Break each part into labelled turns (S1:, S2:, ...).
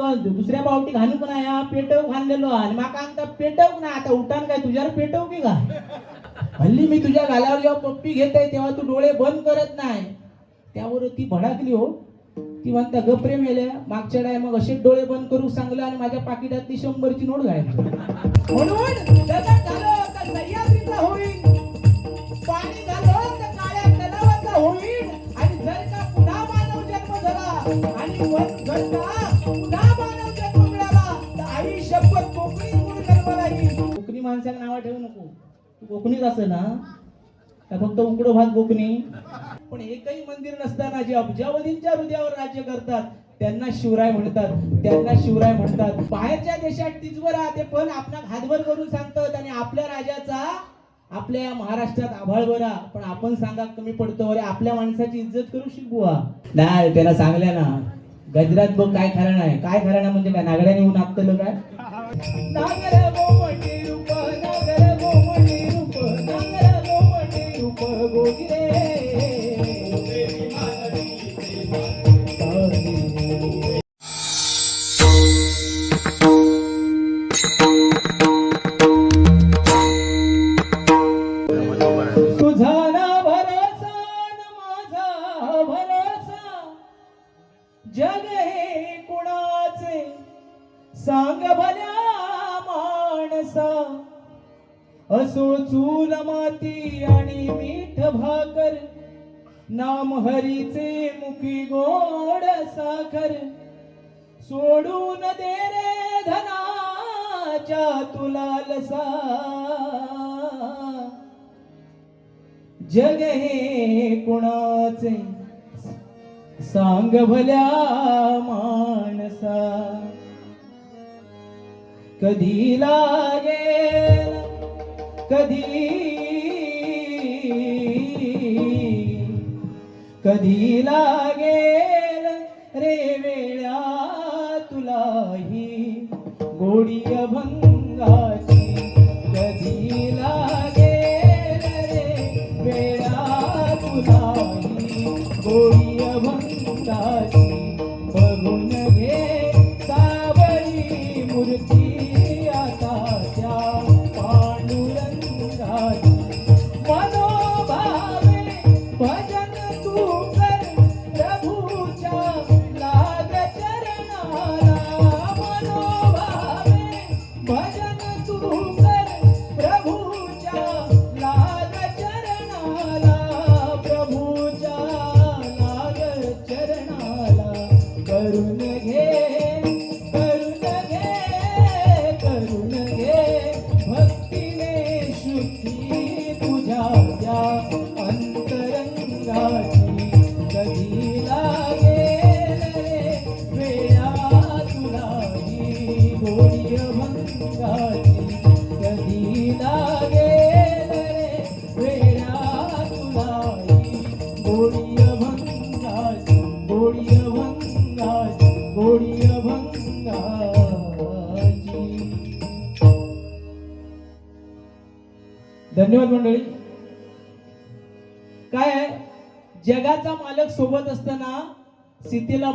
S1: दोन दुसऱ्या पावटी घालूक ना या पेटव घाललेलो आणि माका आमचा पेटव ना आता उठान काय? तुझ्यावर पेटव की का हल्ली मी तुझ्या गालावर जेव्हा पप्पी घेते तेव्हा तू डोळे बंद करत नाही. त्यावर ती भडाकली हो. ती म्हणता गप्रे मेल्या मागच्या डाय मग असे डोळे बंद करू सांगलं आणि माझ्या पाकिटातली शंभरची नोट घायची म्हणून झालं होईल पाणी झालं तर काळ्या तलावाचा होईल आणि वर जर पुन्हा मानव जन्म मिळाला तर आई शपथ कोकणी मूळ जन्माला येईल कोकणी माणसाला नाव ठेवू नको. तू कोकणीच असं ना? का फक्त उकडो भात कोकणी? पण एकही मंदिर नसताना जे अब्जावधींच्या हृदयावर राज्य करतात त्यांना शिवराय म्हणतात त्यांना शिवराय म्हणतात. बाहेरच्या देशात तिजवर राहते पण आपला हातभर करून सांगतात आणि आपल्या राजाचा आपल्या महाराष्ट्रात आभाळ बरा पण आपण सांगा कमी पडतो. अरे आपल्या माणसाची इज्जत करू शिकवा नाही त्याला सांगल्या ना. गजरात बघ काय खरं नाही. काय खरं नाही म्हणजे काय नागड्याने येऊन आपलं काय? सांग भल्या माणसा. असो चूल माती आणि मीठ भाकर. नाम हरीचे मुखी गोड साखर. सोडून दे रे धनाच्या तुला लसा. जग हे कुणाचे? सांग भल्या माणसा. कधी लागेल? कधी? कधी लागेल? रे वेळा तुलाही गोडी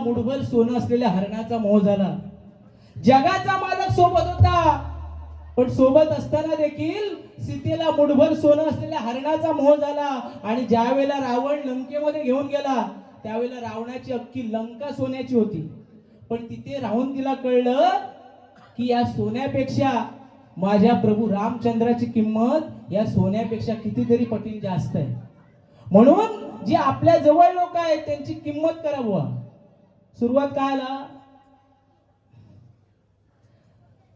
S1: मुठभर सोनं असलेल्या हरणाचा मोह झाला जगाचा मालक सोबत होता. पण सोबत असताना देखील सीतेला मुठभर सोनं असलेल्या हरणाचा मोह झाला आणि ज्या वेळेला रावण लंकेमध्ये घेऊन गेला त्यावेळेला रावणाची अख्खी लंका सोन्याची होती. पण तिथे राहून तिला कळलं की या सोन्यापेक्षा माझ्या प्रभू रामचंद्राची किंमत या सोन्यापेक्षा कितीतरी पटीन जास्त आहे. म्हणून जे आपल्या जवळ लोक आहेत त्यांची किंमत करा बुवा सुरुवात काय आला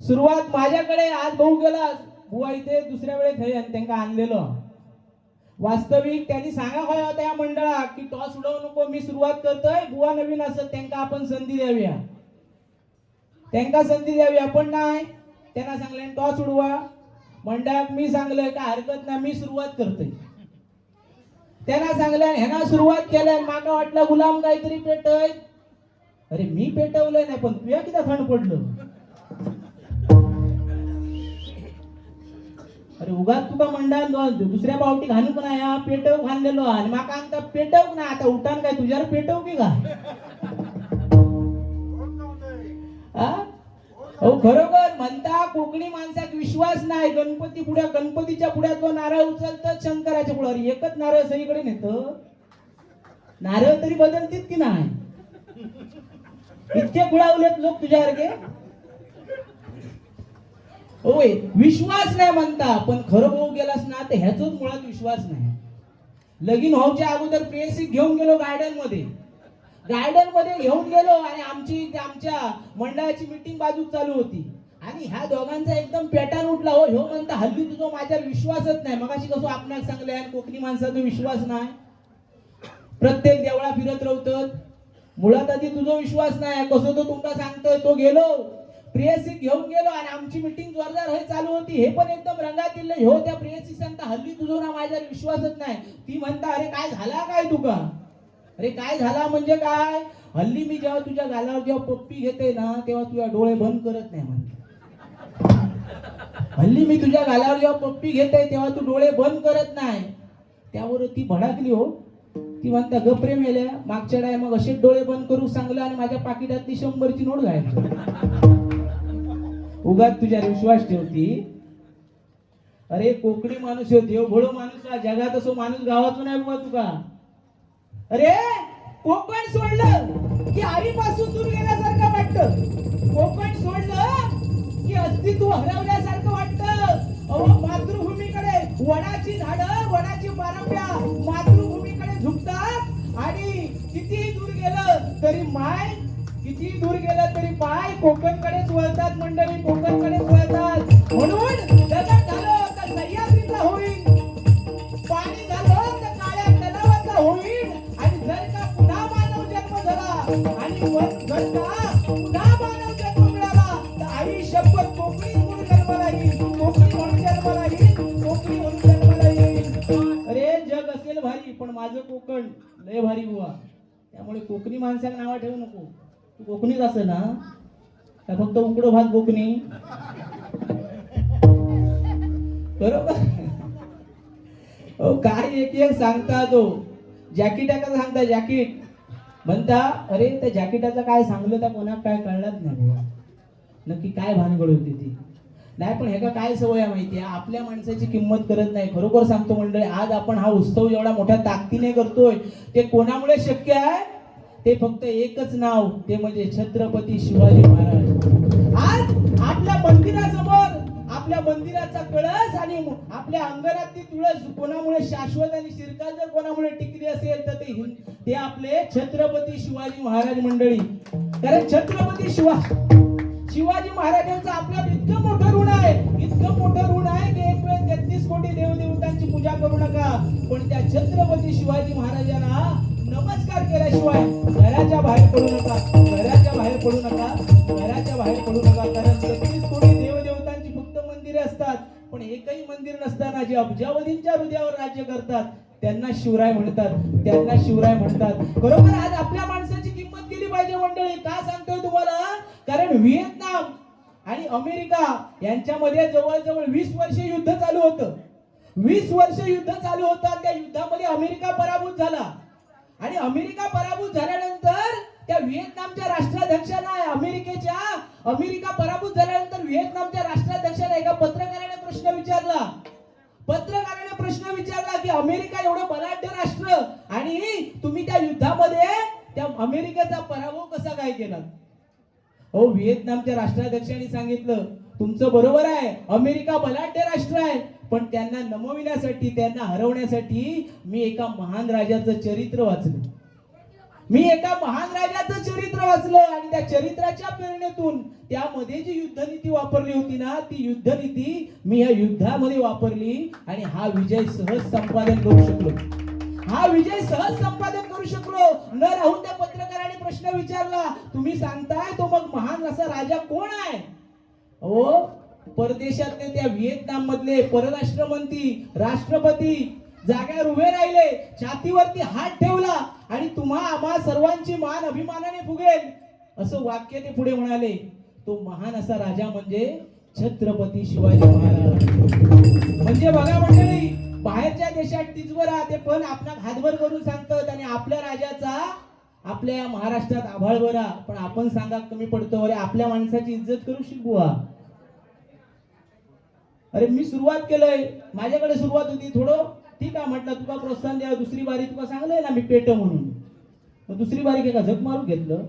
S1: सुरुवात माझ्याकडे आज भाऊ गेला बुवा इथे दुसऱ्या वेळेस हे त्यांना आणलेलं. वास्तविक त्यांनी सांगा हवा त्या मंडळाक की टॉस उडवू नको मी सुरुवात करतोय. बुवा नवीन असत त्यांना आपण संधी द्याव्या त्यांना संधी द्यावी आपण नाही. त्यांना सांगले टॉस उडवा. मंडळात मी सांगलोय का हरकत नाही मी सुरुवात करतोय. त्यांना सांगल्या ह्यांना सुरुवात केल्या माका वाटलं गुलाम काहीतरी पेटय अरे मी पेटवलंय नाही पण तुया किती थंड पडलं? अरे उगाच तुका मंडळात दुसऱ्या पावटी घालूक ना या पेटव घाललेलो आणि माका आमचा पेटव ना आता उठान काय तुझ्यावर पेटव की का आ, खरोखर म्हणता कोकणी माणसात विश्वास नाही. गणपती पुढ्या गणपतीच्या पुढ्यात तो नारळ उचलतात शंकराच्या पुढ्यावर एकच नारळ सगळीकडे नेत. नारळ तरी बदलतील की नाही? इतके गुळावलेत लोक तुझ्यासारखे. होय विश्वास नाही म्हणता पण खरं भाऊ गेलास ना तर ह्याचाच मुळात विश्वास नाही. लगीन व्हावच्या अगोदर प्रेयसी घेऊन गेलो गार्डनमध्ये गार्डनमध्ये घेऊन गेलो आणि आमची आमच्या मंडळाची मीटिंग बाजूक चालू होती. आणि ह्या दोघांचा एकदम पेटान उठला हो ह्यो म्हणता हल्ली तुझा माझ्यावर विश्वासच नाही. मगाशी कसं आपणास सांगले कोकणी माणसाचा विश्वास नाही. प्रत्येक देवळा फिरत राहतात मुळात आधी तुझा विश्वास नाही. कसं तो तुमका सांगतोय तो गेलो. प्रेयसी घेऊन गेलो आणि आमची मीटिंग जोरदार हे चालू होती. हे पण एकदम रंगात येईल हो त्या प्रेयसी सांगता हल्ली तुझं ना माझ्यावर विश्वासच नाही. ती म्हणता अरे काय झाला काय तुका? अरे काय झाला म्हणजे काय? हल्ली मी जेव्हा तुझ्या गालावर जेव्हा पप्पी घेते ना तेव्हा तुझ्या डोळे बंद करत नाही म्हणते. हल्ली मी तुझ्या गालावर जेव्हा पप्पी घेते तेव्हा तू डोळे बंद करत नाही. त्यावर ती भडकली हो. ती म्हणता गप्रे मेल्या मागच्या डाय मग असे डोळे बंद करू सांगलं आणि माझ्या पाकिटातली शंभरची नोट घायची उगाच तुझ्यावर विश्वास ठेवती. अरे कोकणी माणूस हो देव भोळो माणूस का जगात असो माणूस गावातून आहे बाबा तुका. अरे कोकण सोडलं की आईपासून दूर गेल्यासारखं वाटतं. कोकण सोडलं की अस्तित्व हरवल्यासारखं वाटतं. अहो मातृभूमीकडे वडाची झाडं वडाची पारंब्या मातृ किती दूर गेलं तरी माय किती दूर गेलं तरी पाय कोकणकडेच वळतात मंडळी कोकणकडेच वळतात म्हणून जगत झालं तर सह्याद्रीचा होईल. पाणी झालं तर काळ्या तलावाचा होईल. आणि जर का पुन्हा मानव जन्म झाला आणि जर का पुन्हा मानव जन्म मिळाला तर आई शपथ कोकणी म्हणून जन्माला येईल कोकणी म्हणून जन्माला येईल कोकणी म्हणून जन्माला येईल अरे जग असेल भारी पण माझं कोकण लय भारी बुवा. त्यामुळे कोकणी माणसाला नावं ठेवू नको. तू कोकणीच असेल ना का फक्त उकडो भात कोकणी. बरोबर? अहो, काय एक एक सांगता तो. जॅकेटाचा सांगता जॅकेट. म्हणता अरे त्या जॅकेटाचं काय सांगलं तर कोणाक काय कळलंच नाही बुवा. नक्की काय भानगड होती ती? नाही पण हे का काय सवय आहे माहिती आहे आपल्या माणसाची किंमत करत नाही. खरोखर सांगतो मंडळी आज आपण हा उत्सव एवढा मोठ्या ताकदीने करतोय. ते कोणामुळे शक्य आहे? ते फक्त एकच नाव ते म्हणजे छत्रपती शिवाजी महाराज. आज आपल्या मंदिरासमोर आपल्या मंदिराचा कळस आणि आपल्या अंगणातली तुळस कोणामुळे शाश्वत आणि शिरका जर कोणामुळे टिकली असेल तर ते ते आपले छत्रपती शिवाजी महाराज मंडळी. कारण छत्रपती शिवा शिवाजी महाराजांचं आपल्यावर इतकं मोठं ऋण आहे इतकं मोठं ऋण आहे की एक वेळ तेहतीस कोटी देवदेवतांची पूजा करू नका. पण त्या छत्रपती शिवाजी महाराजांना नमस्कार केल्याशिवाय घराच्या बाहेर पडू नका घराच्या बाहेर पडू नका घराच्या बाहेर पडू नका. कारण तेहतीस कोटी देवदेवतांची फक्त मंदिरे असतात पण एकही मंदिर नसताना जे अब्जावधींच्या हृदयावर राज्य करतात त्यांना शिवराय म्हणतात त्यांना शिवराय म्हणतात. बरोबर? आज आपल्या माणसाची किंमत केली पाहिजे मंडळी. का सांगतोय तुम्हाला? कारण व्हिएतनाम आणि अमेरिका यांच्यामध्ये जवळजवळ वीस वर्ष युद्ध चालू होतं. वीस वर्ष युद्ध चालू होतं त्या युद्धामध्ये अमेरिका पराभूत झाला. आणि अमेरिका पराभूत झाल्यानंतर त्या व्हिएतनामच्या राष्ट्राध्यक्षांना अमेरिकेच्या अमेरिका पराभूत झाल्यानंतर व्हिएतनामच्या राष्ट्राध्यक्षांना एका पत्रकाराने प्रश्न विचारला. पत्रकाराने प्रश्न विचारला की अमेरिका एवढं बलाढ्य राष्ट्र आणि तुम्ही त्या युद्धामध्ये त्या अमेरिकेचा पराभव कसा काय केला हो व्हिएतनामच्या राष्ट्राध्यक्षांनी सांगितलं तुमचं बरोबर आहे अमेरिका बलाढ्य राष्ट्र आहे पण त्यांना नमविण्यासाठी त्यांना हरवण्यासाठी मी एका महान राजाचं चरित्र वाचलं. मी एका महान राजाचं चरित्र वाचलं आणि त्या चरित्राच्या प्रेरणेतून त्यामध्ये जी युद्धनीती वापरली होती ना ती युद्धनीती मी या युद्धामध्ये वापरली आणि हा विजय सहज संपादन करू शकलो. हा विजय सहज संपादन करू शकलो. न राहून त्या पत्रकाराने प्रश्न विचारला तुम्ही सांगताय तो मग महान असा राजा कोण आहे? हो परदेशातले त्या व्हिएतनाम मधले परराष्ट्र मंत्री राष्ट्रपती जाग्यावर उभे राहिले छातीवरती हात ठेवला आणि तुम्हा आम्हा सर्वांची मान अभिमानाने फुगेल. असं वाक्य ते पुढे म्हणाले. तो महान असा राजा म्हणजे छत्रपती शिवाजी महाराज. म्हणजे बघा मंडळी बाहेरच्या देशात टिचवर राहते पण आपणाक हातभर करून सांगतात आणि आपल्या राजाचा आपल्या महाराष्ट्रात आभाळ बरा. पण आपण सांगा कमी पडतो. अरे आपल्या माणसाची इज्जत करू शिकवा अरे मी सुरुवात केलंय. माझ्याकडे सुरुवात होती. थोडं ठीक आहे म्हटलं तुका प्रोत्साहन द्या दुसरी बारी तुका सांगलंय ना मी पेट म्हणून. मग दुसरी बारी एका झक मारून घेतलं.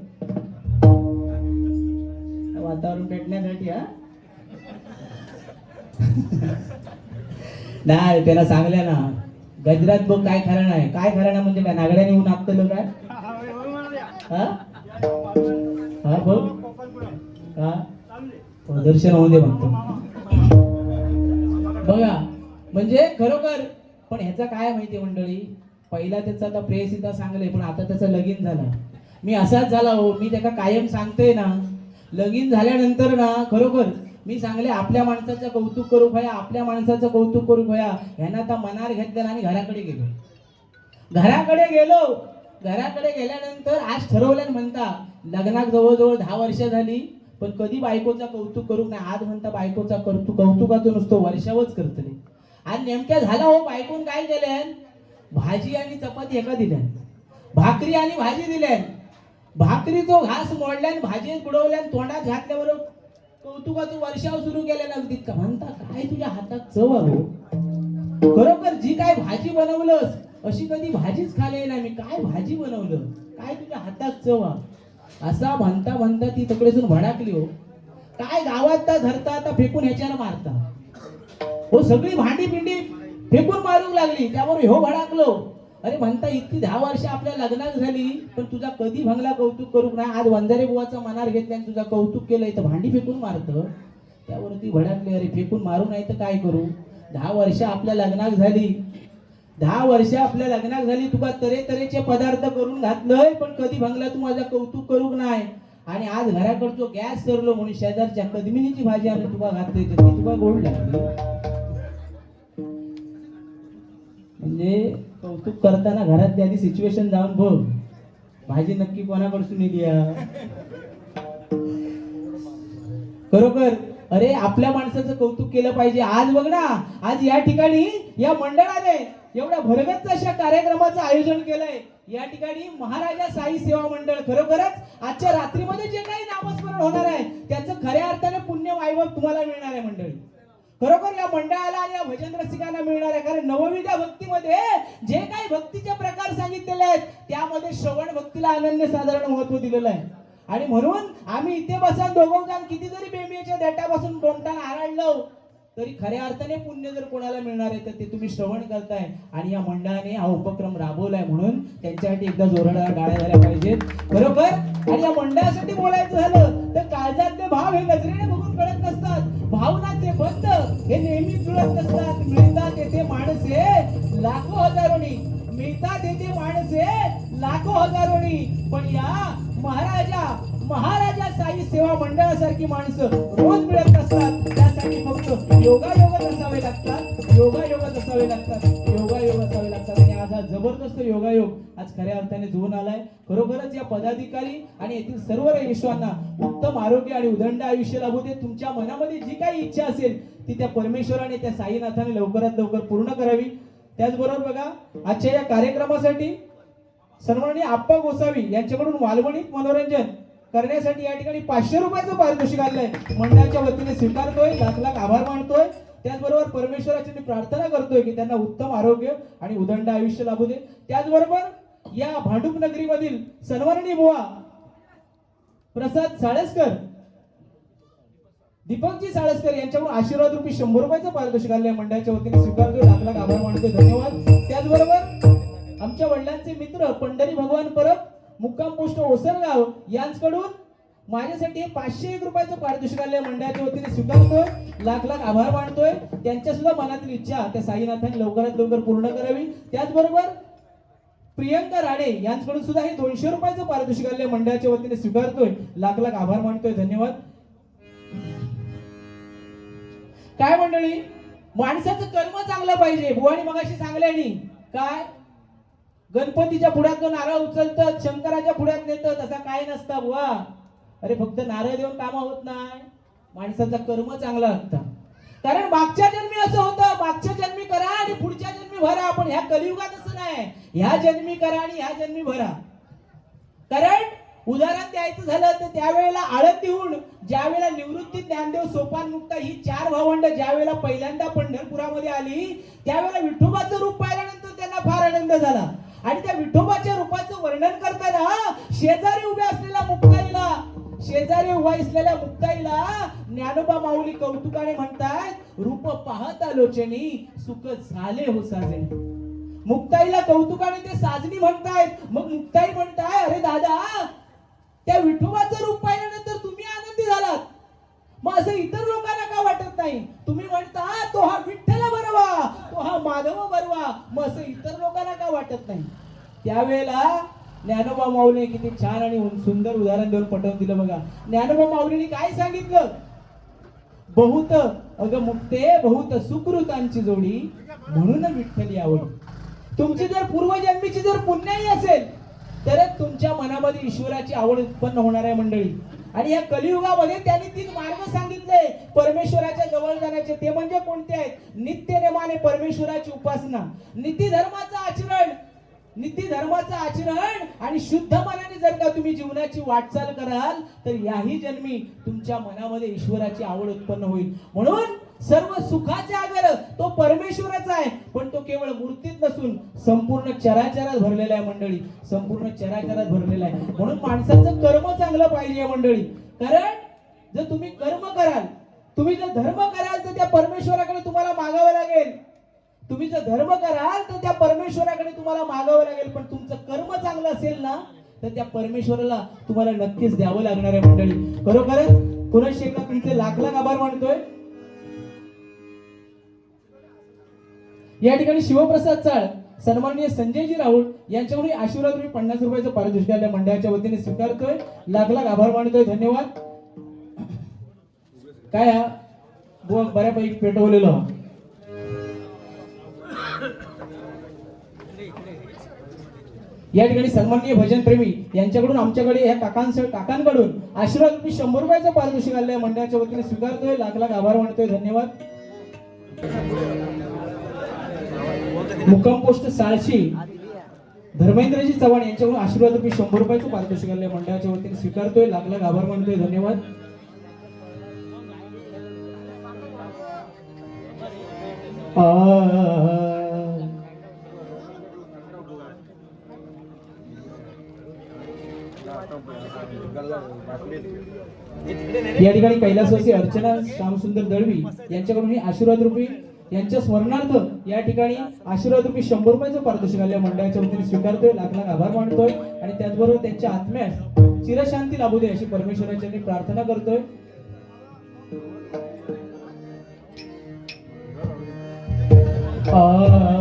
S1: वातावरण पेटण्यासाठी हा. नाही त्याला सांगल्या ना गजरात बघ काय खरं नाही. काय खरं ना म्हणजे काय नागड्याने ऊन आपलं काय? हा? हा बघ. का हो, दर्शन होऊ दे म्हणतो बघा म्हणजे खरोखर पण ह्याचा काय माहिती मंडळी? पहिला त्याचा आता प्रेयसिता सांगले पण आता त्याचं लगीन झालं. मी असाच झाला हो. मी त्याला कायम सांगतोय ना लगीन झाल्यानंतर ना खरोखर मी सांगले आपल्या माणसाचं कौतुक करू भया आपल्या माणसाचं कौतुक करू भया. ह्यांना आता मनार घेतलं आणि घराकडे गेलो. घराकडे गेलो. घराकडे गेल्यानंतर आज ठरवलं म्हणता लग्नात जवळजवळ दहा वर्ष झाली पण कधी बायकोचा कौतुक करू नाही आज म्हणता बायकोचा कौतुक कौतुकाचं नुसतं वर्षावच करतले आज नेमक्या झाला हो बायकोन काय केल्यान? भाजी आणि चपाती एका दिल्यान. भाकरी आणि भाजी दिल्यान. भाकरीचो घास मोडल्यान भाजी बुडवल्यान तोंडात घातल्यावर कौतुकाचं वर्षाव सुरू केल्यान अगदी का म्हणता काय तुझ्या हातात चव आहे हो? खरोखर जी काय भाजी बनवलंस अशी कधी भाजीच खाल्ली नाही मी काय भाजी बनवलं? काय तुझ्या हातात चव असा म्हणता म्हणता ती तकडेसून भडाकली हो. काय गावात तर धरता आता फेकून ह्याच्यानं मारता. हो सगळी भांडी पिंडी फेकून मारू लागली त्यावर हो भडाकलो. अरे म्हणता इतकी दहा वर्ष आपल्या लग्नात झाली पण तुझा कधी भंगला कौतुक करू नाही आज वंजारे बुवाचा मनार घेतला आणि तुझा कौतुक केलंय तर भांडी फेकून मारतं. त्यावरती भडकले अरे फेकून मारू नाही तर काय करू? दहा वर्ष आपल्या लग्नात झाली. दहा वर्ष आपल्या लग्नात झाली तुका तरे तरेचे पदार्थ करून घातलंय पण कधी भंगला तू माझा कौतुक करूक नाही? आणि आज घराकडचो गॅस सरलो म्हणून शेजारच्या कदमिनीची भाजी आम्ही तुका घातली तर ती तुका गोड लागली. म्हणजे कौतुक करताना घरात आधी सिच्युएशन जाऊन बघ. भाजी नक्की कोणाकडसून येते खरोखर अरे आपल्या माणसाचं कौतुक केलं पाहिजे. आज बघ ना आज या ठिकाणी या मंडळाने एवढ्या भरगच्च अशा कार्यक्रमाचं आयोजन केलंय. या ठिकाणी महाराजा साई सेवा मंडळ. खरोखरच आजच्या रात्रीमध्ये जे काही नामस्मरण होणार आहे त्याचं खऱ्या अर्थाने पुण्य वायभव तुम्हाला मिळणार आहे मंडळी. खरोखर या मंडळाला आणि या भजन रसिकांना मिळणार आहे. कारण नवविधा भक्तीमध्ये जे काही भक्तीचे प्रकार सांगितलेले आहेत त्यामध्ये श्रवण भक्तीला अनन्य साधारण महत्त्व दिलेलं आहे. आणि म्हणून आम्ही इथे बसून दोघं जण किती जरी बेंबीच्या देटापासून दोमटान आराडलो तरी खऱ्या अर्थाने पुण्य जर कोणाला मिळणार आहे तर ते तुम्ही श्रवण करताय. आणि या मंडळाने हा उपक्रम राबवलाय म्हणून त्यांच्यासाठी एकदा जोरदार गाड्या झाल्या पाहिजेत. बरोबर? आणि या मंडळासाठी बोलायचं झालं तर काळजातले भाव हे नजरेने बघून कळत नसतात. भावनाचे बंध हे नेहमी जुळत नसतात मिळतात येथे माणसे लाखो हजारोनी. मिळतात येथे माणसे लाखो हजारोनी. पण या महाराजा महाराजा साई सेवा मंडळासारखी माणसं रोज मिळत असतात. त्यासाठी फक्त योगायोगात असावे लागतात. योगायोग असावे लागतात. जबरदस्त योगायोग आज खऱ्या अर्थाने जुळून आलाय. खरोखरच या पदाधिकारी आणि येथील सर्व रहिवाशांना उत्तम आरोग्य आणि उदंड आयुष्य लाभू दे. तुमच्या मनामध्ये जी काही इच्छा असेल ती त्या परमेश्वराने त्या साईनाथाने लवकरात लवकर पूर्ण करावी. त्याचबरोबर बघा आजच्या या कार्यक्रमासाठी सन्माननीय आप्पा गोसावी यांच्याकडून वालवणीत मनोरंजन करण्यासाठी या ठिकाणी पाचशे रुपयाचं पारितोषिक आलंय मंडळाच्या वतीने स्वीकारतोय लाख लाख आभार मानतोय. त्याचबरोबर परमेश्वराची मी प्रार्थना करतोय की त्यांना उत्तम आरोग्य आणि उदंड आयुष्य लाभू दे. त्याचबरोबर या भांडुप नगरीमधील सन्माननीय बुवा प्रसाद साळसकर दीपकजी साळसकर यांच्याकडून आशीर्वाद रूपी शंभर रुपयाचं पारितोषिक आलंय मंडळाच्या वतीने स्वीकारतो लाख लाख आभार मानतो धन्यवाद. त्याचबरोबर आमच्या वडिलांचे मित्र पंढरी भगवान परब मुक्काम पोस्ट ओसरगाव यांच्याकडून माझ्यासाठी पाचशे एक रुपयाचं पारितोषिक मंडळाच्या वतीने स्वीकारतोय. लाख लाख आभार मानतोय. त्यांच्या सुद्धा मनातील इच्छा त्या साईनाथांनी लवकरात लवकर पूर्ण करावी. त्याचबरोबर प्रियंका राणे यांच्याकडून सुद्धा हे दोनशे रुपयाचं पारितोषिक मंडळाच्या वतीने स्वीकारतोय. लाख लाख आभार मानतोय. धन्यवाद. काय मंडळी? माणसाचं कर्म चांगलं पाहिजे. बुवानी मगाशी सांगल्यानी काय? गणपतीच्या पुढ्यात नारळ उचलतात शंकराच्या पुढ्यात नेतात तसा काय नसता बुवा. अरे फक्त नारळ देऊन काम होत नाही. माणसाचा कर्म चांगला असता. कारण मागच्या जन्मी असं होतं मागच्या जन्मी करा आणि पुढच्या जन्मी भरा. पण ह्या कलियुगात असं नाही. ह्या जन्मी करा आणि ह्या जन्मी भरा. कारण उदाहरण द्यायचं झालं तर त्यावेळेला आळंदीहून होऊन ज्यावेळेला निवृत्ती ज्ञानदेव सोपान मुक्ता ही चार भावंड ज्यावेळेला पहिल्यांदा पंढरपुरामध्ये आली त्यावेळेला विठोबाचं रूप पाहिल्यानंतर त्यांना फार आनंद झाला. आणि त्या विठोबाच्या रूपाचं वर्णन करताना शेजारी उभ्या असलेला मुक्ता शेजारी उभा असलेल्या मुक्ताईला ज्ञानोबा माऊली कौतुकाने म्हणतायत रूप पाहता आलोचनी सुख झाले हो साजणी मुक्ताईला कौतुकाने ते साजणी म्हणतायत. मग मुक्ताई म्हणताय अरे दादा त्या विठोबाचं रूप पाहिल्यानंतर तुम्ही आनंदी झालात. मग असं इतर लोकांना का वाटत नाही? तुम्ही म्हणता तो हा विठ्ठल बरवा तो हा माधव बरवा. मग असं इतर लोकांना का वाटत नाही? त्यावेळेला ज्ञानोबा माऊलीने किती छान आणि सुंदर उदाहरण देऊन पटवून दिलं बघा. ज्ञानोबा माऊलीने काय सांगितलं? बहुत अग मुक्ते बहुत सुकृतांची जोडी म्हणून विठ्ठली आवड तुमची जर पूर्वजन्मीची जर पुण्याही असेल तरच तुमच्या मनामध्ये ईश्वराची आवड उत्पन्न होणार आहे मंडळी. आणि या कलियुगामध्ये त्यांनी तीन मार्ग सांगितले. परमेश्वराच्या जवळ जाण्याचे ते म्हणजे कोणते आहेत? नित्य नेमाने परमेश्वराची उपासना. नीती धर्माचं आचरण. नीती धर्माचं आचरण आणि शुद्ध मनाने जर का तुम्ही जीवनाची वाटचाल कराल तर याही जन्मी तुमच्या मनामध्ये ईश्वराची आवड उत्पन्न होईल. म्हणून सर्व सुखाचे आगर तो परमेश्वराचा आहे पण तो केवळ मूर्तीत नसून संपूर्ण चराचरात भरलेला आहे मंडळी. संपूर्ण चराचरात भरलेला आहे. म्हणून माणसाचं कर्म चांगलं पाहिजे मंडळी. कारण जर तुम्ही कर्म कराल तुम्ही जर धर्म कराल तर त्या परमेश्वराकडे तुम्हाला मागावं लागेल. तुम्ही जर धर्म कराल तर त्या परमेश्वराकडे तुम्हाला मागावं लागेल. पण तुमचं कर्म चांगलं असेल ना तर त्या परमेश्वराला तुम्हाला नक्कीच द्यावं लागणार आहे मंडळी. खरोखरच कुणाशी एकदा तुमचे लाख लाख आभार मानतोय? या ठिकाणी शिवप्रसाद चाळ सन्माननीय संजयजी राहुल यांच्याकडून आशीर्वाद मी पन्नास रुपयाचं पारितोषिक आपल्या मंडळाच्या वतीने स्वीकारतोय. लाख लाख आभार मानतोय. धन्यवाद. काय बऱ्यापैकी पेटवलेलं. या ठिकाणी सन्माननीय भजनप्रेमी यांच्याकडून आमच्याकडे या काकांसह काकांकडून आशीर्वाद मी शंभर रुपयाचं पारितोषिक आलेलं आहे मंडळाच्या वतीने स्वीकारतोय. लाख लाख आभार मानतोय. धन्यवाद. मुक्काम पोस्ट साळशी धर्मेंद्रजी चव्हाण यांच्याकडून आशीर्वाद रुपये शंभर रुपयाचं पारितोषिक आलेलं आहे मंडळाच्या वतीने स्वीकारतोय. लाख लाख आभार मानतोय. धन्यवाद. आ. या ठिकाणी कैलासवासी अर्चना श्यामसुंदर दळवी यांच्याकडून आशीर्वाद रूपी यांच्या स्मरणार्थ या ठिकाणी आशीर्वाद रूपी शंभर रुपयाचं पारितोषिक आल्या मंडळाच्या वतीने स्वीकारतोय. लाख लाख आभार मानतोय. आणि त्याचबरोबर त्यांच्या आत्म्यास चिरशांती लाभू दे अशी परमेश्वराच्या मी प्रार्थना करतोय. आ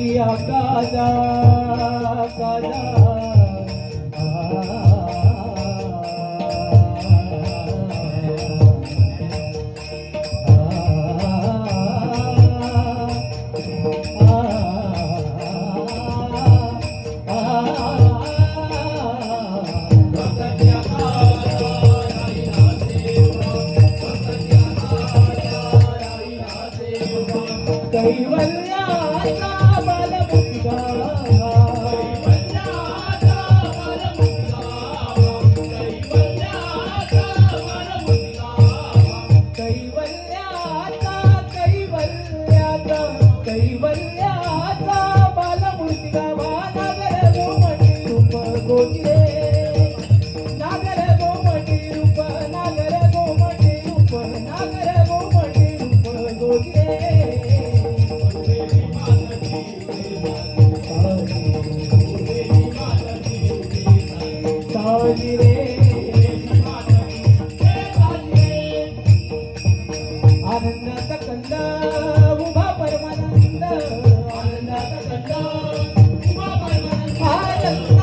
S1: भक्ताची आकाजा काजा Thank you.